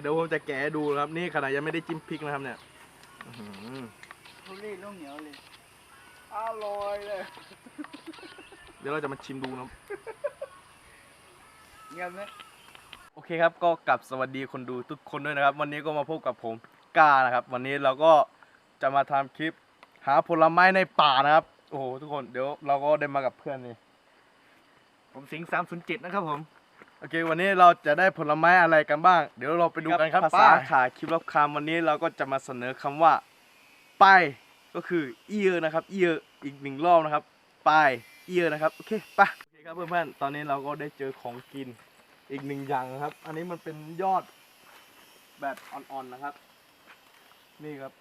เดี๋ยวผมจะแกะให้ดูนะครับนี่ขนาดยังไม่ได้จิ้มพริกนะครับเนี่ยอื้อหือทุเรียนต้องเหนียวเลยอร่อยเลยเดี๋ยวเราจะมาชิมดูนะครับ เงียบไหมโอเคครับก็กลับสวัสดีคนดูทุกคนด้วยนะครับ วันนี้ก็มาพบกับผมก้านะครับ วันนี้เราก็จะมาทำคลิป หาผลไม้ในป่านะครับ โอ้โหทุกคนเดี๋ยวเราก็ได้มากับเพื่อนนี่ผมสิงสามศูนย์เจ็ดนะครับผม โอเค วันนี้เราจะได้ผลไม้อะไรกันบ้าง เดี๋ยวเราไปดูกันครับครับภาษาไปขาคลิปรับคำวันนี้เราก็จะมาเสนอคำว่าป้ายก็คือเอียนะครับเอียอีกหนึ่งรอบนะครับป้ายเอียนะครับโอเคไปโอเคครับเพื่อนๆตอนนี้เราก็ได้เจอของกินอีกหนึ่งอย่างนะครับ อันนี้มันเป็นยอดแบบอ่อนๆนะครับ นี่ครับ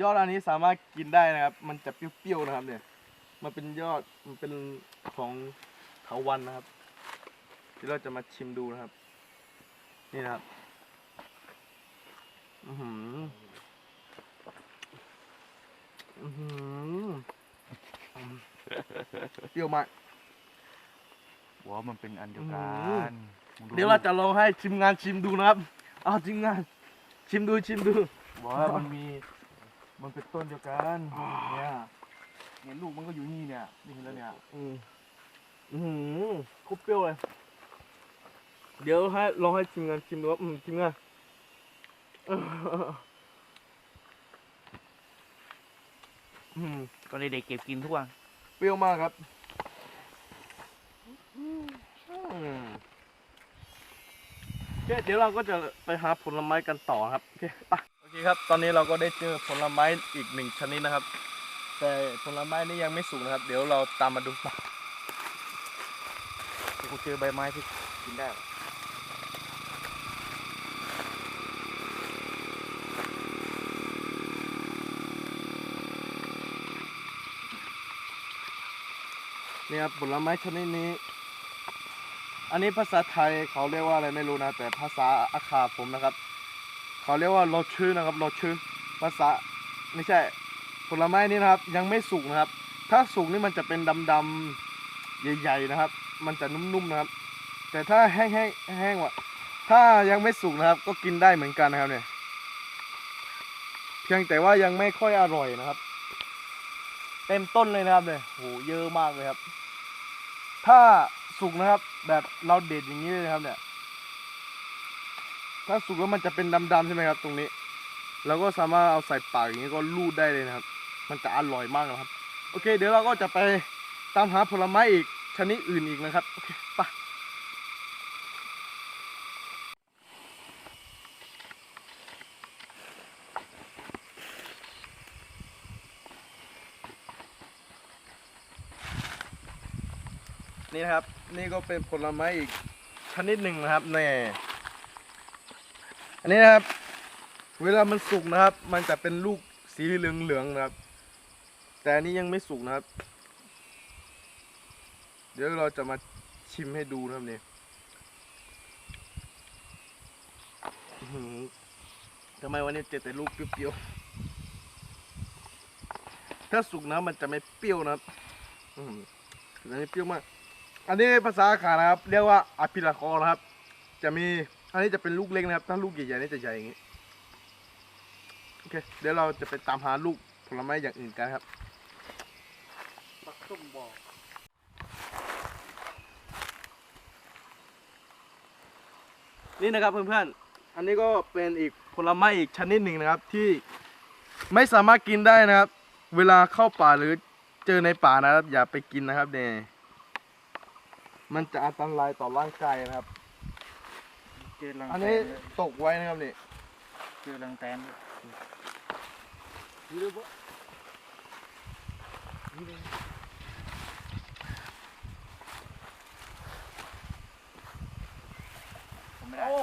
ยอดอันนี้สามารถกินได้นะครับ มันจะเปรี้ยวๆนะครับเนี่ยมันเป็นยอดมันเป็นของเถาวันนะครับ เดี๋ยวเราจะมาชิมดูนะครับ นี่นะครับ อือหือ อือหือเปรี้ยวมากว่ามันเป็นอันเดียวกักันเดี๋ยวเราจะลองให้ชิมงานชิมดูนะครับ เอาชิมงาน ชิมดูชิมดูว่ามันมี มันเป็นต้นเดียวกันเนี่ยเห็นลูกมันก็อยู่นี่เนี่ยนี่เห็นแล้วเนี่ย อืมอือหือคุบเปรี้ยวเลย เดี๋ยวให้ลองให้ชิมงานชิมดูครับอืมชิมงานอืมก็เลยเด็กเก็บกินทุกวันเปรี้ยวมากครับอืมโอเคเดี๋ยวเราก็จะไปหาผลไม้กันต่อครับโอเคไปโอเคครับ ตอนนี้เราก็ได้เจอผลไม้อีกหนึ่งชนิดนะครับ แต่ผลไม้นี้ยังไม่สุกนะครับ เดี๋ยวเราตามมาดูไปกูเจอใบไม้ที่กินได้ นี่ครับผลไม้ชนิดนี้ อันนี้ภาษาไทยเขาเรียกว่าอะไรไม่รู้นะ แต่ภาษาอาคาผมนะครับ เขาเรียกว่าโรชื่อนะครับโรชื่อภาษาไม่ใช่ผลไม้นี้นะครับยังไม่สุกนะครับ ถ้าสุกนี่มันจะเป็นดำๆใหญ่ ๆนะครับ มันจะนุ่มๆนะครับ แต่ถ้าแห้งๆแห้งว่ะถ้ายังไม่สุกนะครับ ก็กินได้เหมือนกันนะครับเนี่ย เพียงแต่ว่ายังไม่ค่อยอร่อยนะครับ เต็มต้นเลยนะครับเนี่ยโหเยอะมากเลยครับ ถ้าสุกนะครับ แบบเราเด็ดอย่างนี้เลยนะครับ เนี่ย ถ้าสุกแล้วมันจะเป็นดำๆใช่ไหมครับ ตรงนี้เราก็สามารถเอาใส่ปากอย่างนี้ก็ลูดได้เลยนะครับ มันจะอร่อยมากนะครับ โอเค เดี๋ยวเราก็จะไปตามหาผลไม้อีกชนิดอื่นอีกนะครับ โอเคไป นี่นะครับ นี่ก็เป็นผลไม้อีกชนิดหนึ่งนะครับแน่อันนี้นะครับ เวลามันสุกนะครับ มันจะเป็นลูกสีเหลืองๆนะครับ แต่อันนี้ยังไม่สุกนะครับ เดี๋ยวเราจะมาชิมให้ดูนะครับนี่ทำไมวันนี้เจอแต่ลูกเปรี้ยวๆ ถ้าสุกนะมันจะไม่เปรี้ยวนะครับอื้อหืออันนี้เปรี้ยวมาก อันนี้ภาษาขานะครับ เรียกว่าอาปิลาคอนะครับ จะมี อันนี้จะเป็นลูกเล็กนะครับ ถ้าลูกใหญ่ๆนี่จะใหญ่อย่างนี้ โอเค เดี๋ยวเราจะไปตามหาลูกผลไม้อย่างอื่นกันครับปักส้มบอกนี่นะครับเพื่อนๆ อันนี้ก็เป็นอีกผลไม้อีกชนิดหนึ่งนะครับที่ไม่สามารถกินได้นะครับ เวลาเข้าป่าหรือเจอในป่านะครับ อย่าไปกินนะครับเนี่ย มันจะอันตรายต่อร่างกายนะครับ เจอรังอันแตนี้นด้วยตกไว้นะครับนี่เจอรังแตนด้วยผมไม่ได้โอ้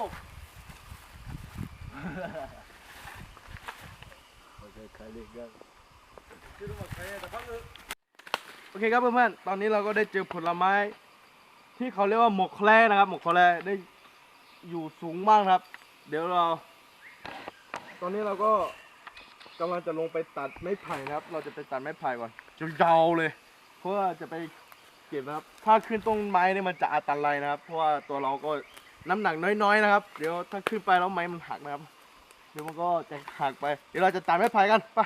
โอเคครับเพื่อนๆตอนนี้เราก็ได้เจอผลไม้ ที่เขาเรียกว่าหมกแคร่นะครับ หมกแคร่ได้อยู่สูงมากครับ เดี๋ยวเรา ตอนนี้เราก็กำลังจะลงไปตัดไม้ไผ่นะครับ เราจะไปตัดไม้ไผ่ก่อนจะยาวเลย เพื่อจะไปเก็บนะครับ ถ้าขึ้นต้นไม้เนี่ยมันจะอันตรายนะครับ เพราะว่าตัวเราก็น้ำหนักน้อยๆนะครับ เดี๋ยวถ้าขึ้นไปแล้วไม้มันหักนะครับ เดี๋ยวมันก็จะหักไป เดี๋ยวเราจะตามไม้ไผ่กันไป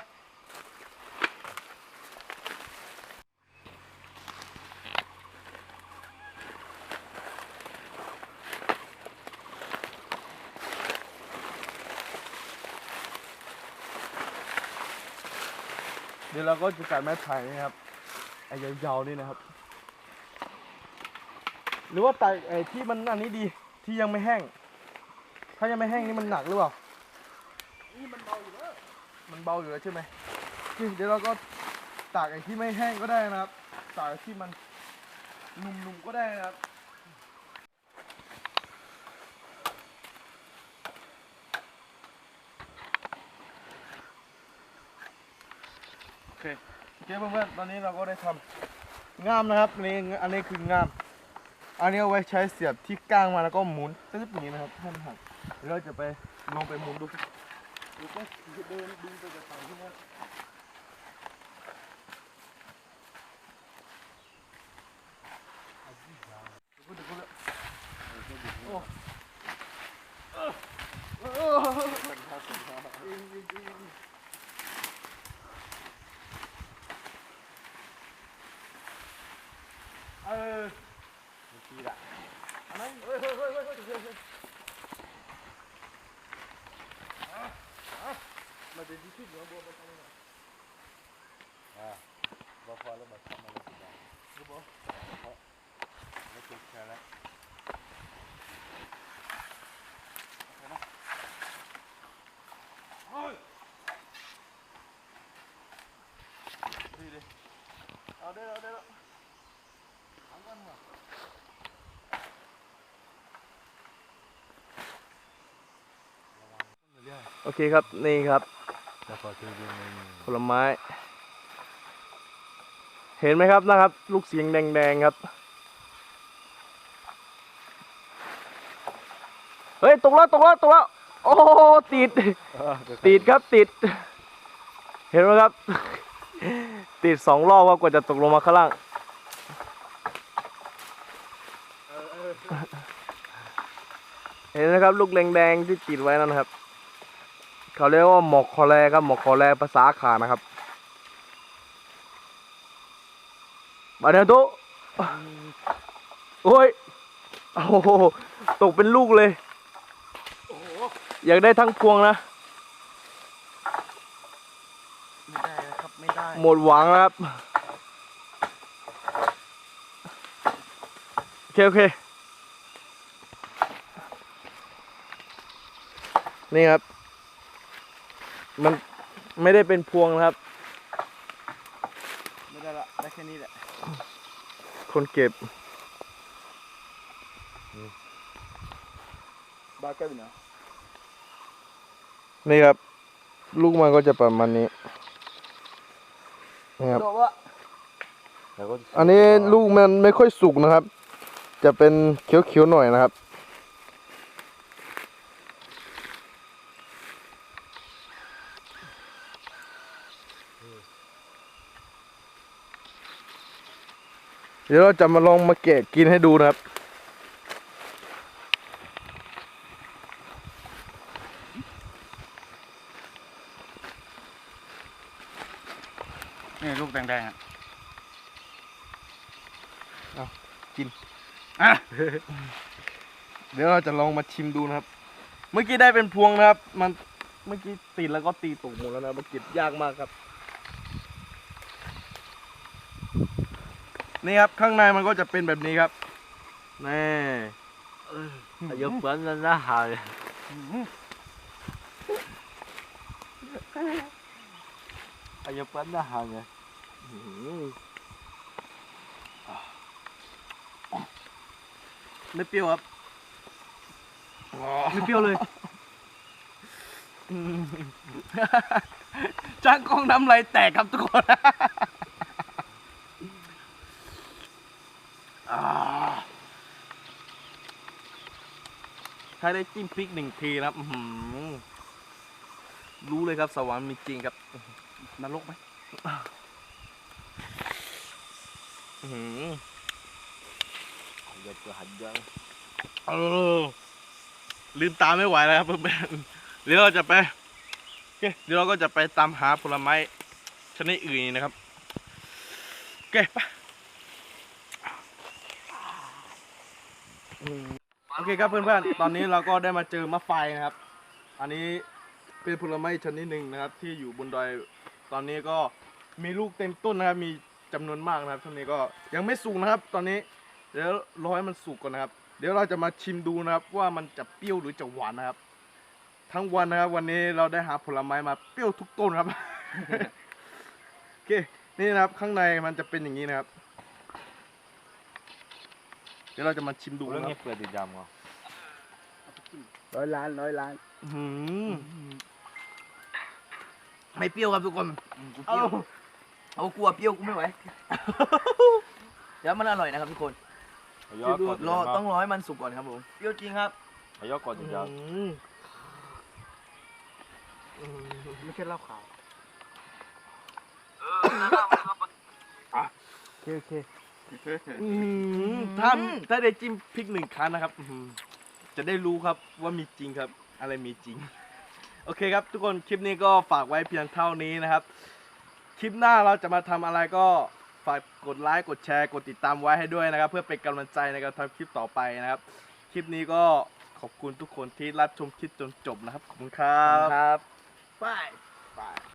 ดี๋ยวเราก็จะตัดไม้ไผ่นะครับไอ้ยาวๆนี่นะครับ หรือว่าตัดไอ้ที่มันอันนี้ดีที่ยังไม่แห้ง ถ้ายังไม่แห้งนี่มันหนักหรือเปล่านี่มันเบาอยู่แล้วมันเบาอยู่แล้วใช่ไหมนี่เดี๋ยวเราก็ตากไอ้ที่ไม่แห้งก็ได้นะครับตากไอ้ที่มันนุ่มๆก็ได้นะครับ เคโอเคเพื่อนๆตอนนี้เราก็ได้ทำง่ามนะครับนี่อันนี้คือง่าม อันนี้เอาไว้ใช้เสียบที่ก้างมาแล้วก็หมุนตึ๊บอย่างนี้นะครับให้มันหักเดี๋ยวเราจะไปลองไปหมุนดูดูก็เดินดูไปกับฝั่งที่นั่นดูดูดูโอ้เออเออเออทีละอันนั้นเฮ้ยเฮ้ยเฮ้ยเฮ้ยเฮ้ยเฮ้ยเฮ้ย มันเป็นที่ขึ้นหนือบัวมันทำยังไงบอกพอแล้วบอกทำอะไรสิได้รู้บ่ไม่ติดแค่แล้วดีดิเอาได้แล้วได้แล้วเอากันมาโอเคครับ นี่ครับ แต่พอคือดูมันผลไม้ เห็นไหมครับนะครับ ลูกเสียงแดงๆครับ เฮ้ย ตกแล้วตกแล้วตกแล้ว โอ้โหติด ติดครับติด เห็นไหมครับ ติดสองรอบครับกว่าจะตกลงมาข้างล่างเห็นนะครับ ลูกแดงๆที่ติดไว้นั่นนะครับ เขาเรียกว่าหมอกคอแรครับหมอกคอแรภาษาขานะครับมาเดี๋ยวตุ๊โอ้ยโอ้โหตกเป็นลูกเลยโอ้โหอยากได้ทั้งพวงนะไม่ได้นะครับไม่ได้หมดหวังแล้วครับโอเคโอเค นี่ครับ มันไม่ได้เป็นพวงนะครับ ไม่ได้ละได้แค่นี้แหละ คนเก็บ บ้าเก็บเนาะนี่ครับ ลูกมันก็จะประมาณนี้นี่ครับโดดว่าอันนี้ลูกมันไม่ค่อยสุกนะครับ จะเป็นเขียวๆหน่อยนะครับ เดี๋ยวเราจะมาลองมาแกะกินให้ดูนะครับ นี่ลูกแดงๆอะเอากิน อะ เดี๋ยวเราจะลองมาชิมดูนะครับ เมื่อกี้ได้เป็นพวงนะครับ มันเมื่อกี้ติดแล้วก็ตีตกหมดแล้วนะมันเก็บยากมากครับ นี่ครับข้างในมันก็จะเป็นแบบนี้ครับนี่อายุเปิ้ลนั่นนะหาเลยอายุเปิ้ลนะหาเลยอื้อหือไม่เปรี้ยวครับไม่เปรี้ยวเลยอืมจ้างกล้องน้ำลายแตกครับทุกคน ถ้าได้จิ้มพริกหนึ่งทีนะครับรู้เลยครับสวรรค์มีจริงครับนรกไหมหืออายุตัวหันยังเออลืมตาไม่ไหวแล้วครับเพื่อนเดี๋ยวเราจะไปเดี๋ยวเราก็จะไปตามหาผลไม้ชนิดอื่นนะครับโอเคไป โอเคครับเพื่อนๆ ตอนนี้เราก็ได้มาเจอมะไฟนะครับ อันนี้เป็นผลไม้ชนิดหนึ่งนะครับ ที่อยู่บนดอย ตอนนี้ก็มีลูกเต็มต้นนะครับ มีจำนวนมากนะครับช่วงนี้ก็ยังไม่สุกนะครับ ตอนนี้เดี๋ยวรอให้มันสุกก่อนนะครับ เดี๋ยวเราจะมาชิมดูนะครับ ว่ามันจะเปรี้ยวหรือจะหวานนะครับ ทั้งวันนะครับ วันนี้เราได้หาผลไม้มาเปรี้ยวทุกต้นครับ โอเค นี่นะครับข้างในมันจะเป็นอย่างนี้นะครับ ดี๋ยวเราจะมาชิมดูเรื่องนะคนี้รับเปิดติดยำเหรอร้อยล้านร้อยล้านอื้อหือไม่เปรี้ยวครับทุกคนกูเปรี้ยวเอากลัวเปรี้ยวกูไม่ไหวเดี๋ยวมันอร่อยนะครับทุกคนเอายอดก่อนรอต้องรอให้มันสุกก่อนครับผมเปรี้ยวจริงครับเอายอดก่อนติดยไม่ใช่เหล้าขาวโอเคโอเค อื้อหือถ้าถ้าได้จิ้มพริกหนึ่งครั้งนะครับอื้อหือจะได้รู้ครับว่ามีจริงครับ อะไรมีจริง โอเคครับ ทุกคนคลิปนี้ก็ฝากไว้เพียงเท่านี้นะครับ คลิปหน้าเราจะมาทำอะไรก็ฝากกดไลค์กดแชร์กดติดตามไว้ให้ด้วยนะครับ เพื่อเป็นกำลังใจในการทำคลิปต่อไปนะครับ คลิปนี้ก็ขอบคุณทุกคนที่รับชมคลิปจนจบนะครับ ขอบคุณครับ ครับ บายบาย